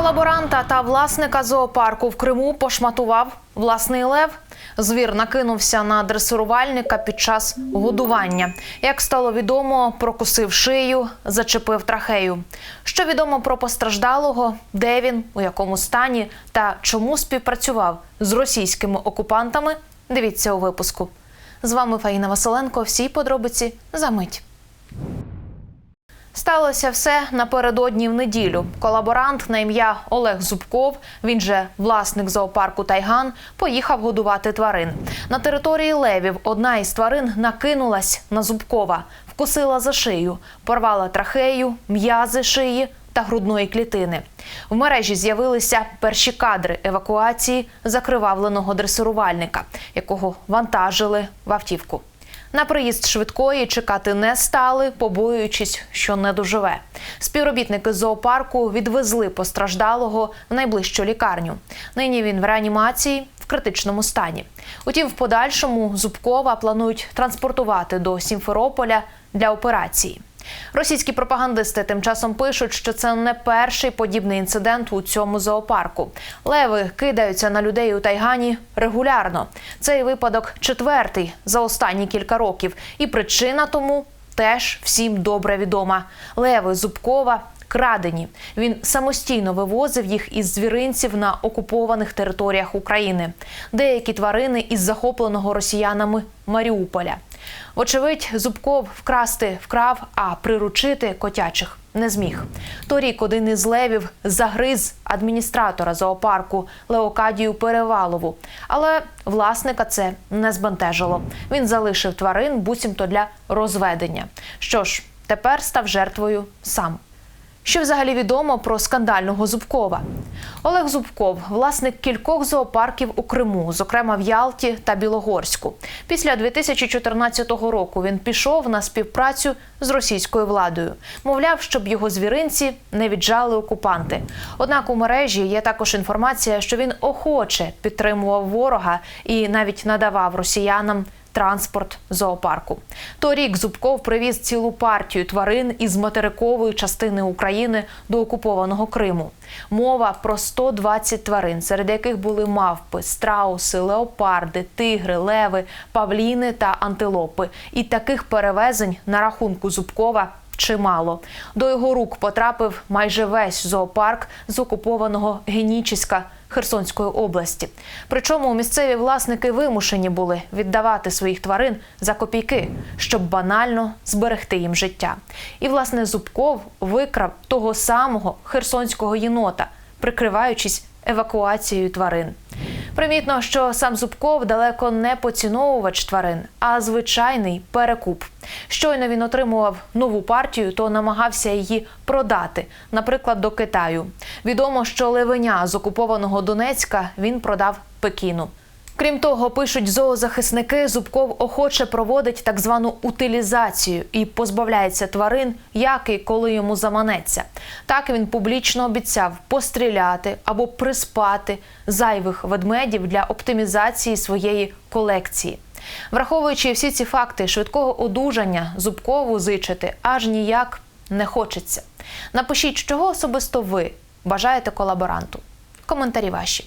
Колаборанта та власника зоопарку в Криму пошматував власний лев. Звір накинувся на дресирувальника під час годування. Як стало відомо, прокусив шию, зачепив трахею. Що відомо про постраждалого, де він, у якому стані та чому співпрацював з російськими окупантами? Дивіться у випуску. З вами Фаїна Василенко. Всі подробиці за мить. Сталося все напередодні в неділю. Колаборант на ім'я Олег Зубков, він же власник зоопарку Тайган, поїхав годувати тварин. На території левів одна із тварин накинулась на Зубкова, вкусила за шию, порвала трахею, м'язи шиї та грудної клітини. В мережі з'явилися перші кадри евакуації закривавленого дресирувальника, якого вантажили в автівку. На приїзд швидкої чекати не стали, побоюючись, що не доживе. Співробітники зоопарку відвезли постраждалого в найближчу лікарню. Нині він в реанімації в критичному стані. Утім, в подальшому Зубкова планують транспортувати до Сімферополя для операції. Російські пропагандисти тим часом пишуть, що це не перший подібний інцидент у цьому зоопарку. Леви кидаються на людей у Тайгані регулярно. Цей випадок четвертий за останні кілька років, і причина тому теж всім добре відома. Леви Зубкова. Крадені він самостійно вивозив їх із звіринців на окупованих територіях України. Деякі тварини із захопленого росіянами Маріуполя. Вочевидь, Зубков вкрасти вкрав, а приручити котячих не зміг. Торік один із левів загриз адміністратора зоопарку Леокадію Перевалову. Але власника це не збентежило. Він залишив тварин буцімто для розведення. Що ж, тепер став жертвою сам. Що взагалі відомо про скандального Зубкова? Олег Зубков, власник кількох зоопарків у Криму, зокрема в Ялті та Білогорську. Після 2014 року він пішов на співпрацю з російською владою. Мовляв, щоб його звіринці не віджали окупанти. Однак у мережі є також інформація, що він охоче підтримував ворога і навіть надавав росіянам транспорт зоопарку. Торік Зубков привіз цілу партію тварин із материкової частини України до окупованого Криму. Мова про 120 тварин, серед яких були мавпи, страуси, леопарди, тигри, леви, павліни та антилопи. І таких перевезень на рахунку Зубкова чимало. До його рук потрапив майже весь зоопарк з окупованого Генічіська Херсонської області. Причому місцеві власники вимушені були віддавати своїх тварин за копійки, щоб банально зберегти їм життя. І власне Зубков викрав того самого херсонського єнота, прикриваючись евакуацією тварин. Примітно, що сам Зубков далеко не поціновувач тварин, а звичайний перекуп. Щойно він отримував нову партію, то намагався її продати, наприклад, до Китаю. Відомо, що левеня з окупованого Донецька він продав Пекіну. Крім того, пишуть зоозахисники, Зубков охоче проводить так звану утилізацію і позбавляється тварин, як і коли йому заманеться. Так він публічно обіцяв постріляти або приспати зайвих ведмедів для оптимізації своєї колекції. Враховуючи всі ці факти, швидкого одужання Зубкову зичити аж ніяк не хочеться. Напишіть, чого особисто ви бажаєте колаборанту. Коментарі ваші.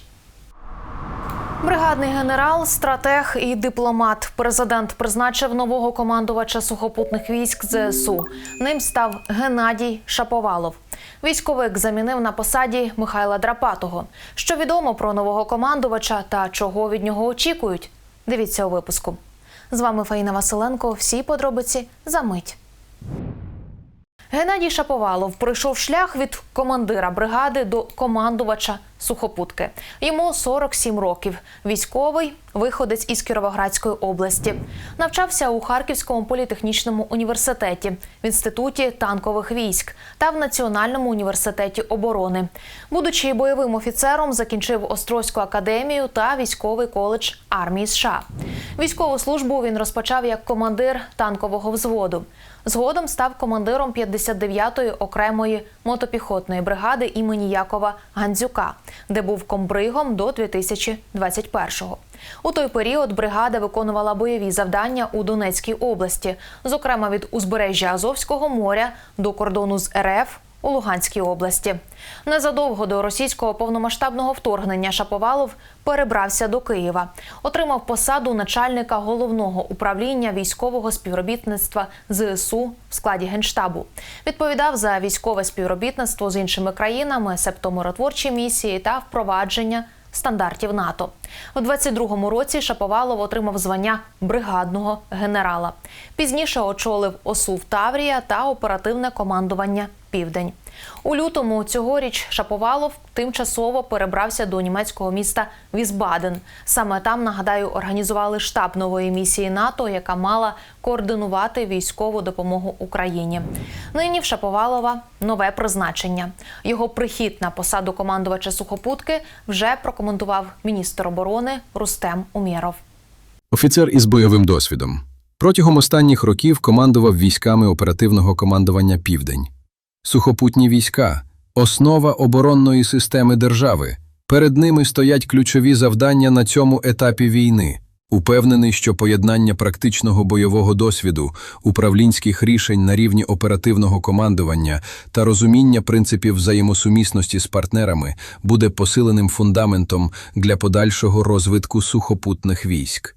Бригадний генерал, стратег і дипломат. Президент призначив нового командувача сухопутних військ ЗСУ. Ним став Геннадій Шаповалов. Військовик замінив на посаді Михайла Драпатого. Що відомо про нового командувача та чого від нього очікують? Дивіться у випуску. З вами Фаїна Василенко. Всі подробиці за мить. Геннадій Шаповалов пройшов шлях від командира бригади до командувача сухопутки. Йому 47 років. Військовий виходець із Кіровоградської області. Навчався у Харківському політехнічному університеті, в інституті танкових військ та в Національному університеті оборони. Будучи бойовим офіцером, закінчив Острозьку академію та військовий коледж армії США. Військову службу він розпочав як командир танкового взводу. Згодом став командиром 59-ї окремої мотопіхотної бригади імені Якова Гандзюка, де був комбригом до 2021-го. У той період бригада виконувала бойові завдання у Донецькій області, зокрема від узбережжя Азовського моря до кордону з РФ у Луганській області. Незадовго до російського повномасштабного вторгнення Шаповалов перебрався до Києва, отримав посаду начальника головного управління військового співробітництва ЗСУ в складі генштабу. Відповідав за військове співробітництво з іншими країнами, септо миротворчі місії та впровадження стандартів НАТО. У 22-му році Шаповалов отримав звання бригадного генерала. Пізніше очолив ОСУ в Таврія та оперативне командування Південь. У лютому цьогоріч Шаповалов тимчасово перебрався до німецького міста Візбаден. Саме там, нагадаю, організували штаб нової місії НАТО, яка мала координувати військову допомогу Україні. Нині в Шаповалова нове призначення. Його прихід на посаду командувача сухопутки вже прокоментував міністр оборони Рустем Умєров. Офіцер із бойовим досвідом. Протягом останніх років командував військами оперативного командування Південь. Сухопутні війська основа оборонної системи держави. Перед ними стоять ключові завдання на цьому етапі війни. Упевнений, що поєднання практичного бойового досвіду, управлінських рішень на рівні оперативного командування та розуміння принципів взаємосумісності з партнерами буде посиленим фундаментом для подальшого розвитку сухопутних військ.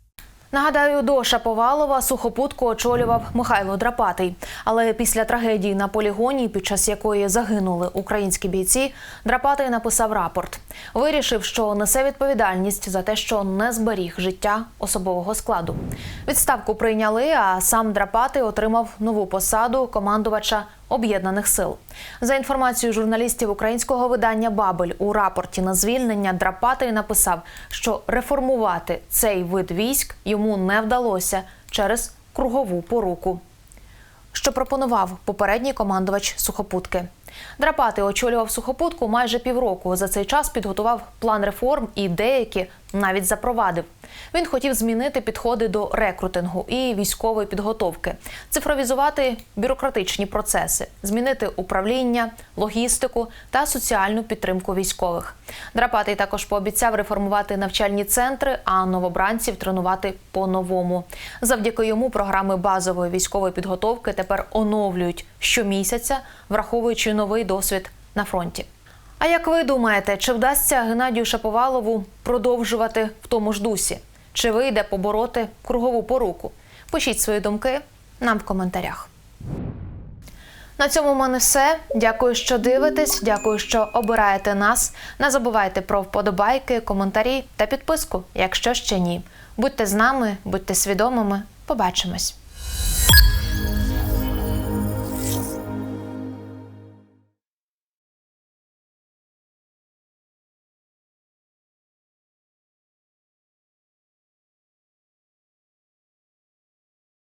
Нагадаю, до Шаповалова сухопутку очолював Михайло Драпатий. Але після трагедії на полігоні, під час якої загинули українські бійці, Драпатий написав рапорт. Вирішив, що несе відповідальність за те, що не зберіг життя особового складу. Відставку прийняли, а сам Драпатий отримав нову посаду командувача об'єднаних сил. За інформацією журналістів українського видання Бабель у рапорті на звільнення Драпатий написав, що реформувати цей вид військ йому не вдалося через кругову поруку. Що пропонував попередній командувач сухопутки. Драпати очолював сухопутку майже півроку. За цей час підготував план реформ і деякі навіть запровадив. Він хотів змінити підходи до рекрутингу і військової підготовки, цифровізувати бюрократичні процеси, змінити управління, логістику та соціальну підтримку військових. Драпатий також пообіцяв реформувати навчальні центри, а новобранців тренувати по-новому. Завдяки йому програми базової військової підготовки тепер оновлюють щомісяця, враховуючи новий досвід на фронті. А як ви думаєте, чи вдасться Геннадію Шаповалову продовжувати в тому ж дусі? Чи вийде побороти кругову поруку? Пишіть свої думки нам в коментарях. На цьому в мене все. Дякую, що дивитесь. Дякую, що обираєте нас. Не забувайте про вподобайки, коментарі та підписку, якщо ще ні. Будьте з нами, будьте свідомими. Побачимось.